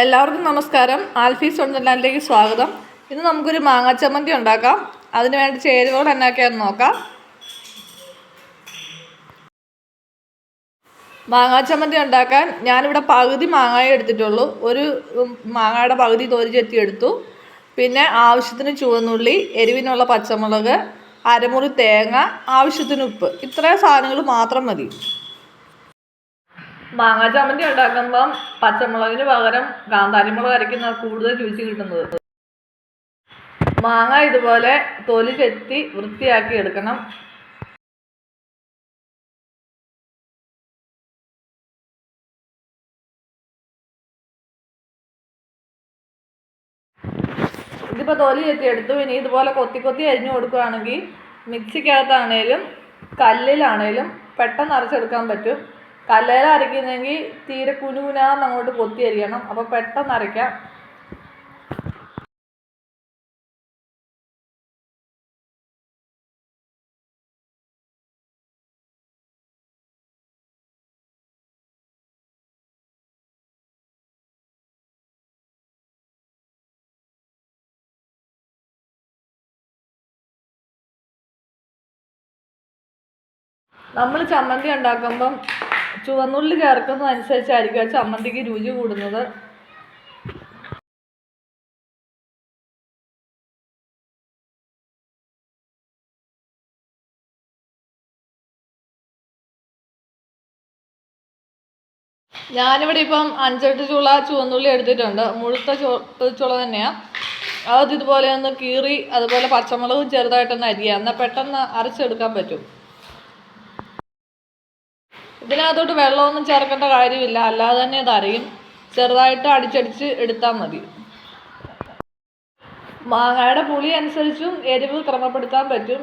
എല്ലാവർക്കും നമസ്കാരം. ആൽഫീസ് വണ്ടർലാൻഡിലേക്ക് സ്വാഗതം. ഇന്ന് നമുക്കൊരു മാങ്ങാ ചമ്മന്തി ഉണ്ടാക്കാം. അതിന് വേണ്ടി ചേരുവകൾ എന്നൊക്കെയാണെന്ന് നോക്കാം. മാങ്ങാ ചമ്മന്തി ഉണ്ടാക്കാൻ ഞാനിവിടെ പകുതി മാങ്ങായ എടുത്തിട്ടുള്ളൂ. ഒരു മാങ്ങയുടെ പകുതി തോരി ചെത്തി എടുത്തു. പിന്നെ ആവശ്യത്തിന് ചുവന്നുള്ളി എരിവിനുള്ള പച്ചമുളക് അരമുറി തേങ്ങ ആവശ്യത്തിന് ഉപ്പ്. ഇത്രയും സാധനങ്ങൾ മാത്രം മതി. മാങ്ങാ ചമ്മന്തി ഉണ്ടാക്കുമ്പം പച്ചമുളകിന് പകരം കാന്താരി മുളക് അരയ്ക്കുന്ന കൂടുതൽ രുചി കിട്ടുന്നത്. മാങ്ങ ഇതുപോലെ തൊലി ചെത്തി വൃത്തിയാക്കി എടുക്കണം. ഇതിപ്പോൾ തൊലി ചെത്തി എടുത്തു. ഇനി ഇതുപോലെ കൊത്തി കൊത്തി അരിഞ്ഞു കൊടുക്കുകയാണെങ്കിൽ മിക്സിക്കകത്താണേലും കല്ലിലാണേലും പെട്ടെന്ന് അരച്ചെടുക്കാൻ പറ്റും. കല്ലേൽ അരയ്ക്കുന്നെങ്കിൽ തീരെ കുനുകുനാന്ന് അങ്ങോട്ട് കൊത്തി അരിയണം അപ്പോൾ പെട്ടെന്ന് അരയ്ക്കാം. നമ്മൾ ചമ്മന്തി ഉണ്ടാക്കുമ്പം ചുവന്നുള്ളി ചേർക്കുന്നതനുസരിച്ചായിരിക്കും ആ ചമ്മന്തിക്ക് രുചി കൂടുന്നത്. ഞാനിവിടെ ഇപ്പം അഞ്ചെട്ട് ചുള ചുവന്നുള്ളി എടുത്തിട്ടുണ്ട്. മുഴുത്ത ചു ചുള തന്നെയാണ് അത് ഇതുപോലെ ഒന്ന് കീറി അതുപോലെ പച്ചമുളകും ചെറുതായിട്ടൊന്ന് അരിയുക എന്നാൽ പെട്ടെന്ന് അരച്ചെടുക്കാൻ പറ്റും. ഇതിനകത്തോട്ട് വെള്ളമൊന്നും ചേർക്കേണ്ട കാര്യമില്ല. അല്ലാതെ തന്നെ അരയും. ചെറുതായിട്ട് അടിച്ചടിച്ച് എടുത്താൽ മതി. മാങ്ങയുടെ പുളി അനുസരിച്ചും എരിവ് ക്രമപ്പെടുത്താൻ പറ്റും.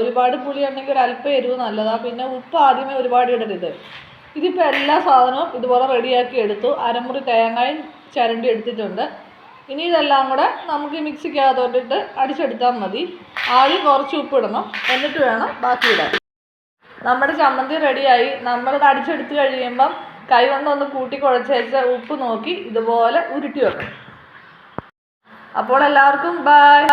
ഒരുപാട് പുളി ഉണ്ടെങ്കിൽ ഒരു അല്പം എരിവ് നല്ലതാണ് പിന്നെ ഉപ്പ് ആദ്യമേ ഒരുപാട് ഇടരുത്. ഇതിപ്പോൾ എല്ലാ സാധനവും ഇതുപോലെ റെഡിയാക്കി എടുത്തു. അരമുറി തേങ്ങയും ചരണ്ടി എടുത്തിട്ടുണ്ട്. ഇനി ഇതെല്ലാം കൂടെ നമുക്ക് മിക്സിക്കകത്തോട്ടിട്ട് അടിച്ചെടുത്താൽ മതി. ആദ്യം കുറച്ച് ഉപ്പ് ഇടണം. എന്നിട്ട് വേണം ബാക്കി ഇടാൻ. നമ്മുടെ ചമ്മന്തി റെഡിയായി. നമ്മളത് അടിച്ചെടുത്ത് കഴിയുമ്പം കൈ കൊണ്ടൊന്ന് കൂട്ടി കുഴച്ചേച്ച് ഉപ്പ് നോക്കി ഇതുപോലെ ഉരുട്ടി വെക്കണം. അപ്പോൾ എല്ലാവർക്കും ബൈ